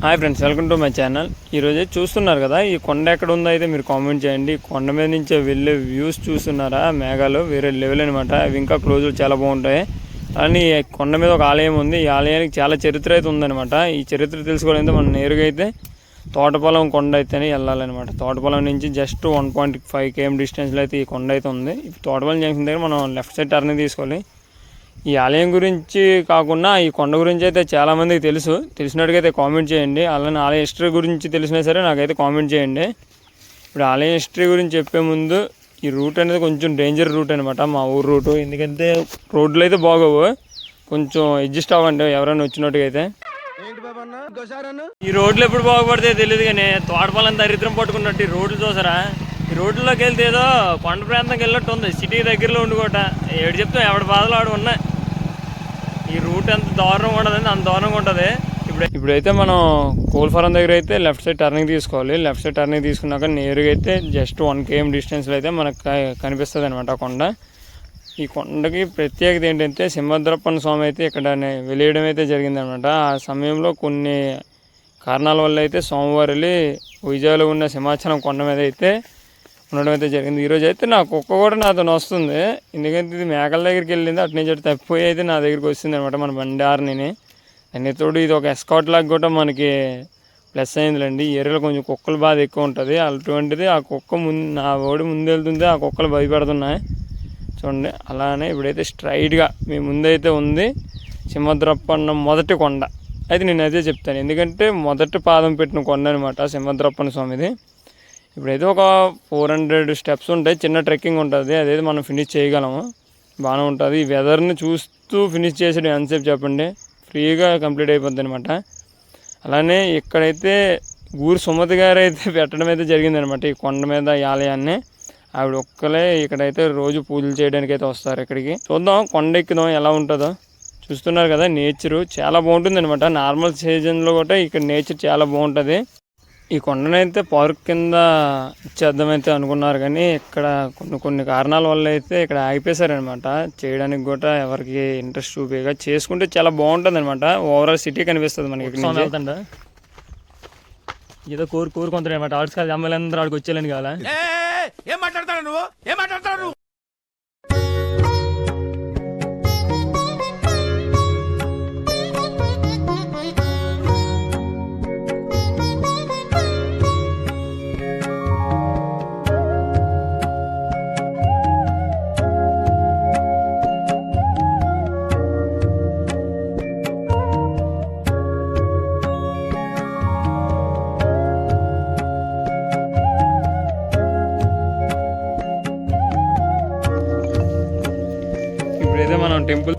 Hi friends welcome to my channel ఈరోజు చూస్తున్నారు కదా ఈ కొండ ఎక్కడ ఉందో అయితే మీరు కామెంట్ చేయండి. కొండ మీద నుంచి వెళ్ళే వ్యూస్ చూస్తున్నారా? మేఘాలు వేరే లెవెల్ అనమాట అవి ఇంకా క్లోజులు చాలా బాగుంటాయి. కానీ కొండ మీద ఒక ఆలయం ఉంది. ఈ ఆలయానికి చాలా చరిత్ర అయితే ఉందన్నమాట. ఈ చరిత్ర తెలుసుకోవాలంటే మనం నేరుగా అయితే తోటపొలం కొండ అయితేనే వెళ్ళాలన్నమాట. తోటపొలం నుంచి just one point five KM డిస్టెన్స్లో అయితే ఈ కొండ అయితే ఉంది. ఇప్పుడు తోటపొలం జంక్షన్ దగ్గర మనం లెఫ్ట్ సైడ్ టర్న్ తీసుకోవాలి. ఈ ఆలయం గురించి కాకుండా ఈ కొండ గురించి అయితే చాలామందికి తెలుసు. తెలిసినట్టుగా కామెంట్ చేయండి. అలానే ఆలయ హిస్టరీ గురించి తెలిసినా సరే నాకైతే కామెంట్ చేయండి. ఇప్పుడు ఆలయ హిస్టరీ గురించి చెప్పే ముందు ఈ రూట్ అనేది కొంచెం డేంజర్ రూట్ అనమాట మా ఊరు రూటు. ఎందుకంటే రోడ్లు అయితే బాగోవు. కొంచెం అడ్జస్ట్ అవ్వండి ఎవరైనా వచ్చినట్టుగా అయితే ఈ రోడ్లు ఎప్పుడు బాగుపడితే తెలియదు కానీ తోటపాలెం దరిద్రం పట్టుకున్నట్టు ఈ రోడ్లు చూసారా? ఈ రోడ్లలోకి వెళ్తే ఏదో కొండ ప్రాంతంకి వెళ్ళినట్టు ఉంది సిటీ దగ్గరలో ఉండుకోట ఏడు చెప్తాం ఎవడి బాధలు ఆడు ఉన్నాయి. ఈ రూట్ ఎంత దారుణంగా ఉండదు అంత దారుణంగా ఉంటుంది. ఇప్పుడు ఇప్పుడైతే మనం కోల్ఫారం దగ్గర అయితే లెఫ్ట్ సైడ్ టర్నింగ్ తీసుకోవాలి. లెఫ్ట్ సైడ్ టర్నింగ్ తీసుకున్నాక నేరుగా అయితే జస్ట్ వన్ కేఎం డిస్టెన్స్లో అయితే మనకు కనిపిస్తుంది అనమాట కొండ. ఈ కొండకి ప్రత్యేకత ఏంటంటే సింహద్రప్పన్న స్వామి అయితే ఇక్కడ వెలియడం అయితే జరిగిందనమాట ఆ సమయంలో కొన్ని కారణాల వల్ల అయితే సోమవారం విజయలో ఉన్న సింహాచలం కొండ మీద అయితే ఉండడం అయితే జరిగింది. ఈరోజు అయితే నా కుక్క కూడా నాతో వస్తుంది ఎందుకంటే ఇది మేకల దగ్గరికి వెళ్ళింది. అటు నుంచి అటు తప్పిపోయి అయితే నా దగ్గరికి వస్తుంది అనమాట మన బండారిని అన్ని తోడు ఇది ఒక ఎస్కాట్ లాగా కూడా మనకి ప్లస్ అయిందిలేండి. ఏరియాలో కొంచెం కుక్కలు బాధ ఎక్కువ ఉంటుంది. అటువంటిది ఆ కుక్క ముందు నా ఓడి ముందు వెళ్తుంది. ఆ కుక్కలు భయపెడుతున్నాయి. చూడండి అలానే ఇప్పుడైతే స్ట్రైట్గా మీ ముందైతే ఉంది. సింహద్రప్పన్న మొదటి కొండ. అయితే నేను అదే చెప్తాను. ఎందుకంటే మొదటి పాదం పెట్టిన కొండ అనమాట సింహద్రప్పన్న స్వామిది. ఇప్పుడైతే ఒక ఫోర్ హండ్రెడ్ స్టెప్స్ ఉంటాయి. చిన్న ట్రెక్కింగ్ ఉంటుంది. అదైతే మనం ఫినిష్ చేయగలము. బాగానే ఉంటుంది. ఈ వెదర్ని చూస్తూ ఫినిష్ చేసేది ఎంతసేపు చెప్పండి? ఫ్రీగా కంప్లీట్ అయిపోద్ది అనమాట అలానే ఇక్కడైతే ఊరు సుమతి గారు అయితే పెట్టడం అయితే జరిగిందనమాట ఈ కొండ మీద ఈ ఆలయాన్ని. ఆవిడ ఒక్కలే ఇక్కడైతే రోజు పూజలు చేయడానికి అయితే వస్తారు ఇక్కడికి. చూద్దాం కొండ ఎక్కుదాం ఎలా ఉంటుందో. చూస్తున్నారు కదా నేచరు చాలా బాగుంటుంది అనమాట నార్మల్ సీజన్లో కూడా ఇక్కడ నేచర్ చాలా బాగుంటుంది. ఈ కొండనైతే పార్క్ కింద ఇచ్చేద్దామైతే అనుకున్నారు కానీ ఇక్కడ కొన్ని కొన్ని కారణాల వల్ల అయితే ఇక్కడ ఆగిపేశారనమాట చేయడానికి కూడా ఎవరికి ఇంట్రెస్ట్ చూపేగా చేసుకుంటే చాలా బాగుంటుంది అనమాట ఓవరాల్ సిటీ కనిపిస్తుంది మనకి ఇక్కడ ఏదో కోరు కోరుకుంటాడు అనమాట ఆర్ట్స్ కాదు అమ్మాయిలందరూ ఆడికి వచ్చేయాలని కావాలా? ఏం మాట్లాడతాడు నువ్వు? ఏం మాట్లాడతాడు టెంపుల్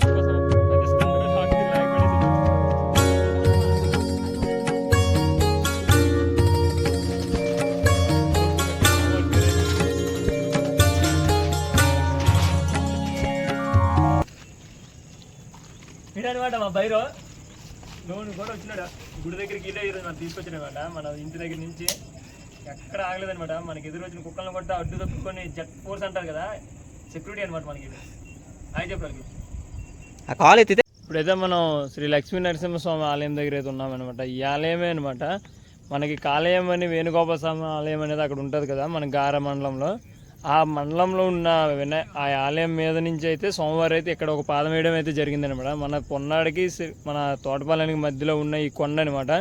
అనమాట మా బైరో లోన్ కూడా వచ్చినాడు గుడి దగ్గరికి ఇదే ఈరోజు మనం తీసుకొచ్చినమాట. మన ఇంటి దగ్గర నుంచి ఎక్కడ ఆగలేదనమాట మనకి ఎదురు వచ్చిన కుక్కలను కొట్ట అడ్డు తప్పుకొని జట్ ఫోర్స్ అంటారు కదా సెక్యూరిటీ అనమాట మనకి. ఇది హాయ్ చెప్పడానికి ఆ కాల్ ఎత్తితే ఇప్పుడైతే మనం శ్రీ లక్ష్మీ నరసింహస్వామి ఆలయం దగ్గర అయితే ఉన్నామన్నమాట. ఈ ఆలయమే అనమాట మనకి కాలయం అని వేణుగోపాల స్వామి ఆలయం అనేది అక్కడ ఉంటుంది కదా మన గార మండలంలో. ఆ మండలంలో ఉన్న వినా ఆ ఆలయం మీద నుంచి అయితే సోమవారం అయితే ఇక్కడ ఒక పాదం వేయడం అయితే జరిగిందనమాట మన పొన్నాడికి శ్రీ- మన తోటపాలెనికి మధ్యలో ఉన్న ఈ కొండ అనమాట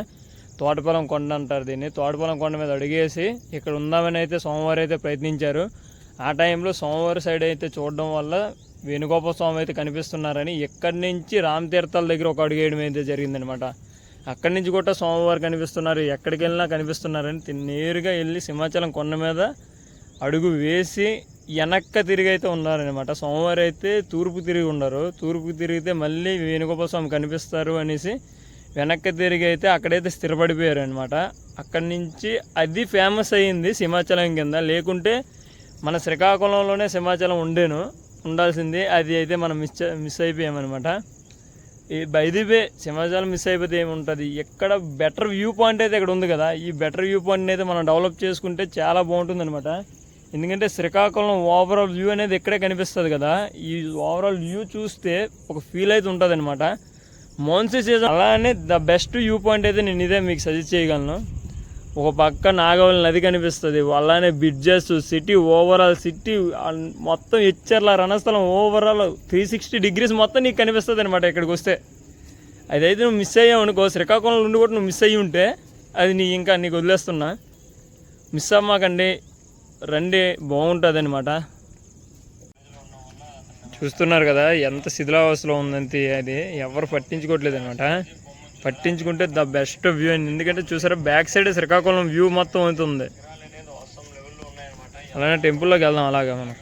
తోటపాలెం కొండ అంటారు దీన్ని. తోటపాలెం కొండ మీద అడిగేసి ఇక్కడ ఉందామని అయితే సోమవారం అయితే ప్రయత్నించారు. ఆ టైంలో సోమవారం సైడ్ అయితే చూడడం వల్ల వేణుగోపాల స్వామి అయితే కనిపిస్తున్నారని ఎక్కడి నుంచి రామ్ తీర్థాల దగ్గర ఒక అడుగు వేయడం అయితే జరిగిందనమాట అక్కడి నుంచి కూడా సోమవారం కనిపిస్తున్నారు ఎక్కడికి వెళ్ళినా కనిపిస్తున్నారని నేరుగా వెళ్ళి సింహాచలం కొండ మీద అడుగు వేసి వెనక్క తిరిగి అయితే ఉన్నారనమాట సోమవారం అయితే తూర్పు తిరిగి ఉన్నారు. తూర్పు తిరిగితే మళ్ళీ వేణుగోపాల స్వామి కనిపిస్తారు అనేసి వెనక్కి తిరిగి అయితే అక్కడైతే స్థిరపడిపోయారు అనమాట అక్కడి నుంచి అది ఫేమస్ అయ్యింది సింహాచలం కింద. లేకుంటే మన శ్రీకాకుళంలోనే సింహాచలం ఉండేను. ఉండాల్సింది. అది అయితే మనం మిస్ మిస్ అయిపోయామన్నమాట. ఈ బైదివే సింహాచలం మిస్ అయిపోతే ఏముంటుంది? ఎక్కడ బెటర్ వ్యూ పాయింట్ అయితే ఇక్కడ ఉంది కదా. ఈ బెటర్ వ్యూ పాయింట్ అయితే మనం డెవలప్ చేసుకుంటే చాలా బాగుంటుంది అనమాట ఎందుకంటే శ్రీకాకుళం ఓవరాల్ వ్యూ అనేది ఇక్కడే కనిపిస్తుంది కదా. ఈ ఓవరాల్ వ్యూ చూస్తే ఒక ఫీల్ అయితే ఉంటుంది అనమాట మోన్సీ సీజన్ అలానే ద బెస్ట్ వ్యూ పాయింట్ అయితే నేను ఇదే మీకు సజెస్ట్ చేయగలను. ఒక పక్క నాగవల్లి నది కనిపిస్తుంది. అలానే బ్రిడ్జెస్ సిటీ ఓవరాల్ సిటీ మొత్తం Icharla Ranasthalam overall three sixty degrees మొత్తం నీకు కనిపిస్తుంది అనమాట ఇక్కడికి వస్తే. అదైతే నువ్వు మిస్ అయ్యావు అనుకో శ్రీకాకుళంలో ఉండి కూడా నువ్వు మిస్ అయ్యి ఉంటే అది నీ ఇంకా నీకు వదిలేస్తున్నా. మిస్ అవ్వమాకండి రండి బాగుంటుంది అనమాట చూస్తున్నారు కదా ఎంత శిథిలావస్థలో ఉందంతే అది ఎవరు పట్టించుకోవట్లేదు అనమాట పట్టించుకుంటే ద బెస్ట్ వ్యూ అండి. ఎందుకంటే చూసారా బ్యాక్ సైడ్ శ్రీకాకుళం వ్యూ మొత్తం అవుతుంది. అలానే టెంపుల్లోకి వెళ్దాం అలాగా మనం.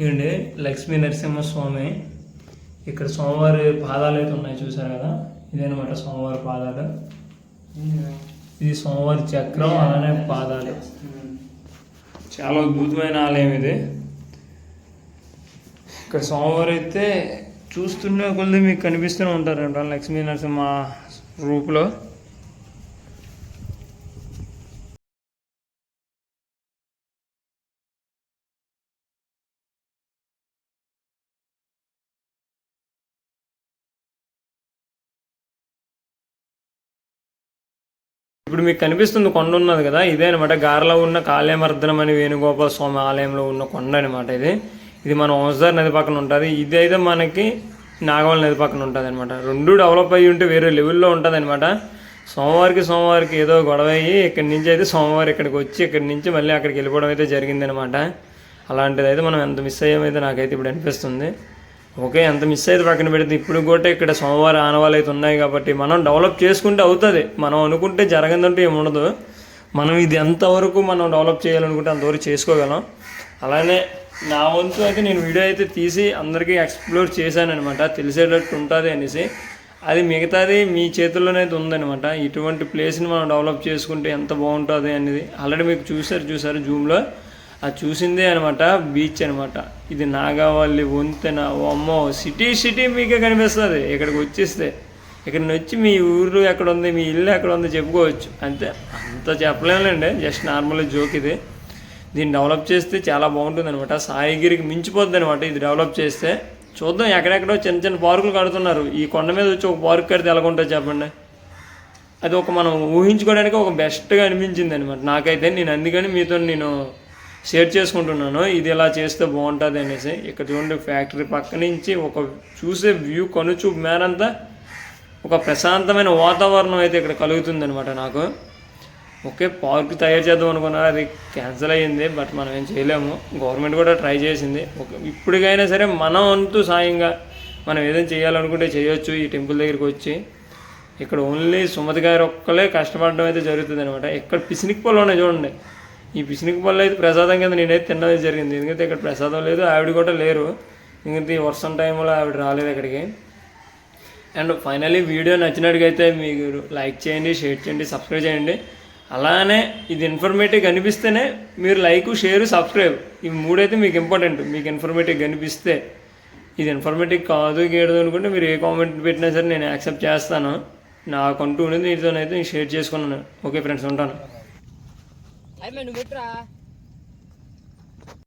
ఇదండి లక్ష్మీ నరసింహస్వామి. ఇక్కడ సోమవారి పాదాలు అయితే ఉన్నాయి చూసారు కదా? ఇదేనమాట సోమవారి పాదాలు. ఇది సోమవారి చక్రం అలానే పాదాలు. చాలా అద్భుతమైన ఆలయం ఇది. ఇక్కడ స్వామివారు అయితే చూస్తున్న కొద్ది మీకు కనిపిస్తూనే ఉంటారంట లక్ష్మీ నరసింహ రూపులో. ఇప్పుడు మీకు కనిపిస్తుంది కొండ ఉన్నది కదా ఇదే అనమాట గారలో ఉన్న కాళేమర్దనం అని వేణుగోపాల స్వామి ఆలయంలో ఉన్న కొండ అనమాట ఇది. ఇది మన వంశధార నది పక్కన ఉంటుంది. ఇది అయితే మనకి నాగవల్ నది పక్కన ఉంటుంది అనమాట రెండు డెవలప్ అయ్యి ఉంటే వేరే లెవెల్లో ఉంటుంది అనమాట సోమవారికి సోమవారికి ఏదో గొడవ అయ్యి ఇక్కడి నుంచి అయితే సోమవారం ఇక్కడికి వచ్చి ఇక్కడి నుంచి మళ్ళీ అక్కడికి వెళ్ళిపోవడం అయితే జరిగిందనమాట అలాంటిది అయితే మనం ఎంత మిస్ అయ్యామైతే నాకైతే ఇప్పుడు అనిపిస్తుంది. ఓకే ఎంత మిస్ అయితే పక్కన పెడితే ఇప్పుడు కూడా ఇక్కడ సోమవారం ఆనవాళ్ళు అయితే ఉన్నాయి కాబట్టి మనం డెవలప్ చేసుకుంటే అవుతుంది. మనం అనుకుంటే జరగదంటే ఏముండదు మనం ఇది ఎంతవరకు మనం డెవలప్ చేయాలనుకుంటే అంతవరకు చేసుకోగలం. అలానే నా వంతు అయితే నేను వీడియో అయితే తీసి అందరికీ ఎక్స్ప్లోర్ చేశాను అనమాట తెలిసేటట్టు ఉంటుంది అనేసి. అది మిగతాది మీ చేతుల్లోనే అయితే ఉందన్నమాట. ఇటువంటి ప్లేస్ని మనం డెవలప్ చేసుకుంటే ఎంత బాగుంటుంది అనేది. ఆల్రెడీ మీకు చూశారు చూసారు జూమ్లో. అది చూసిందే అనమాట బీచ్ అనమాట ఇది నాగావల్లి వంతెన అమ్మో సిటీ సిటీ మీకే కనిపిస్తుంది. ఇక్కడికి వచ్చేస్తే. ఇక్కడ వచ్చి మీ ఊరు ఎక్కడ ఉంది మీ ఇల్లు ఎక్కడ ఉంది చెప్పుకోవచ్చు. అంతే. అంత చెప్పలేములేండి జస్ట్ నార్మల్ జోక్ ఇది. దీన్ని డెవలప్ చేస్తే చాలా బాగుంటుంది అనమాట సాయిగిరికి మించిపోద్ది అనమాట ఇది డెవలప్ చేస్తే. చూద్దాం ఎక్కడెక్కడో చిన్న చిన్న పార్కులు కడుతున్నారు. ఈ కొండ మీద వచ్చి ఒక పార్క్ కడితే ఎలాగుంటుంది చెప్పండి. అది ఒక మనం ఊహించుకోవడానికి ఒక బెస్ట్గా అనిపించింది అనమాట నాకైతే నేను అందుకని మీతో నేను షేర్ చేసుకుంటున్నాను. ఇది ఇలా చేస్తే బాగుంటుంది అనేసి. ఇక్కడ చూడండి ఫ్యాక్టరీ పక్క నుంచి ఒక చూసే వ్యూ కనుచూపు మేరంతా ఒక ప్రశాంతమైన వాతావరణం అయితే ఇక్కడ కలుగుతుంది అనమాట నాకు. ఓకే పార్క్ తయారు చేద్దాం అనుకున్నా అది క్యాన్సిల్ అయ్యింది బట్ మనం ఏం చేయలేము. గవర్నమెంట్ కూడా ట్రై చేసింది. ఓకే ఇప్పటికైనా సరే మనం అంటూ సాయంగా మనం ఏదైనా చేయాలనుకుంటే చేయొచ్చు ఈ టెంపుల్ దగ్గరికి వచ్చి. ఇక్కడ ఓన్లీ సుమతి గారు ఒక్కలే కష్టపడడం అయితే జరుగుతుంది అనమాట ఇక్కడ పిసినిక్ పళ్ళు ఉన్నాయి చూడండి. ఈ పిసినిక్ పళ్ళు అయితే ప్రసాదం కింద నేనైతే తినడం జరిగింది. ఎందుకంటే ఇక్కడ ప్రసాదం లేదు ఆవిడ కూడా లేరు. ఎందుకంటే ఈ వర్షం టైంలో ఆవిడ రాలేదు ఇక్కడికి అండ్ ఫైనలీ వీడియో నచ్చినట్టుగైతే మీరు లైక్ చేయండి షేర్ చేయండి సబ్స్క్రైబ్ చేయండి. అలానే ఇది ఇన్ఫర్మేటివ్ కనిపిస్తేనే మీరు లైక్ షేర్ సబ్స్క్రైబ్ ఈ మూడైతే మీకు ఇంపార్టెంట్ మీకు ఇన్ఫర్మేటివ్ కనిపిస్తే. ఇది ఇన్ఫర్మేటివ్ కాదు గేడదు అనుకుంటే మీరు ఏ కామెంట్ పెట్టినా సరే నేను యాక్సెప్ట్ చేస్తాను. నాకంటూ ఉన్నది మీతోనైతే నేను షేర్ చేసుకున్నాను. ఓకే ఫ్రెండ్స్ ఉంటాను. అయిపోయి నువ్వు